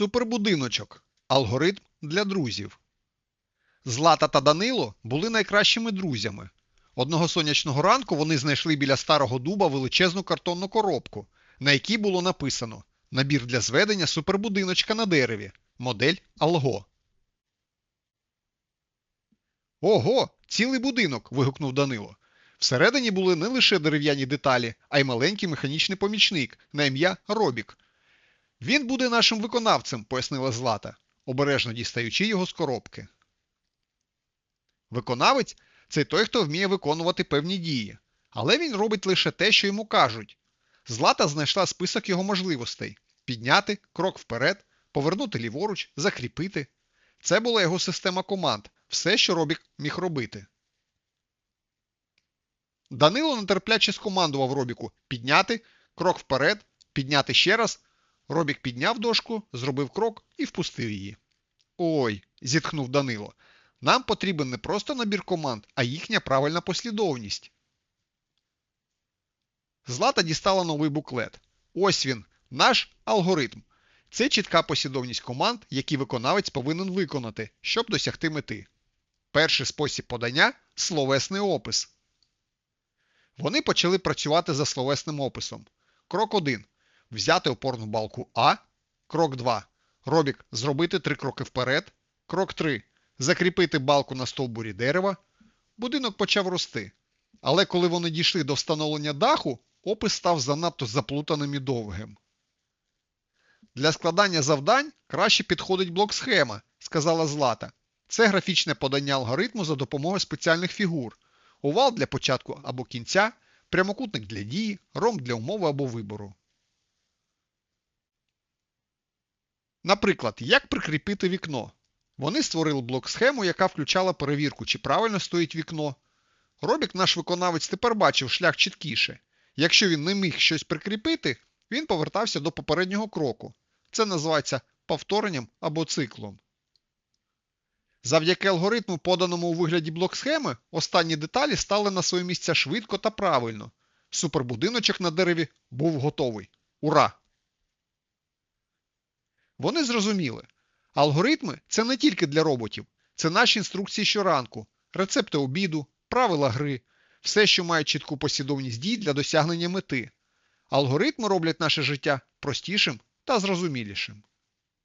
Супербудиночок. Алгоритм для друзів. Злата та Данило були найкращими друзями. Одного сонячного ранку вони знайшли біля старого дуба величезну картонну коробку, на якій було написано Набір для зведення супербудиночка на дереві. Модель Алго. Ого, цілий будинок. вигукнув Данило. Всередині були не лише дерев'яні деталі, а й маленький механічний помічник на ім'я Робік. Він буде нашим виконавцем, пояснила Злата, обережно дістаючи його з коробки. Виконавець це той, хто вміє виконувати певні дії, але він робить лише те, що йому кажуть. Злата знайшла список його можливостей підняти, крок вперед, повернути ліворуч, закріпити. Це була його система команд, все, що Робік міг робити. Данило нетерпляче скомандував Робіку підняти, крок вперед, підняти ще раз. Робік підняв дошку, зробив крок і впустив її. Ой, зітхнув Данило. Нам потрібен не просто набір команд, а їхня правильна послідовність. Злата дістала новий буклет. Ось він, наш алгоритм. Це чітка послідовність команд, які виконавець повинен виконати, щоб досягти мети. Перший спосіб подання словесний опис. Вони почали працювати за словесним описом. Крок 1. Взяти опорну балку А. Крок 2. Робік зробити три кроки вперед. Крок 3. Закріпити балку на стовбурі дерева. Будинок почав рости. Але коли вони дійшли до встановлення даху, опис став занадто заплутаним і довгим. Для складання завдань краще підходить блок схема, сказала Злата. Це графічне подання алгоритму за допомогою спеціальних фігур. Овал для початку або кінця, прямокутник для дії, ромб для умови або вибору. Наприклад, як прикріпити вікно. Вони створили блок-схему, яка включала перевірку, чи правильно стоїть вікно. Робік наш виконавець тепер бачив шлях чіткіше. Якщо він не міг щось прикріпити, він повертався до попереднього кроку. Це називається повторенням або циклом. Завдяки алгоритму, поданому у вигляді блок-схеми, останні деталі стали на свої місця швидко та правильно. Супербудиночок на дереві був готовий. Ура! Вони зрозуміли. Алгоритми це не тільки для роботів, це наші інструкції щоранку, рецепти обіду, правила гри, все, що має чітку послідовність дій для досягнення мети. Алгоритми роблять наше життя простішим та зрозумілішим.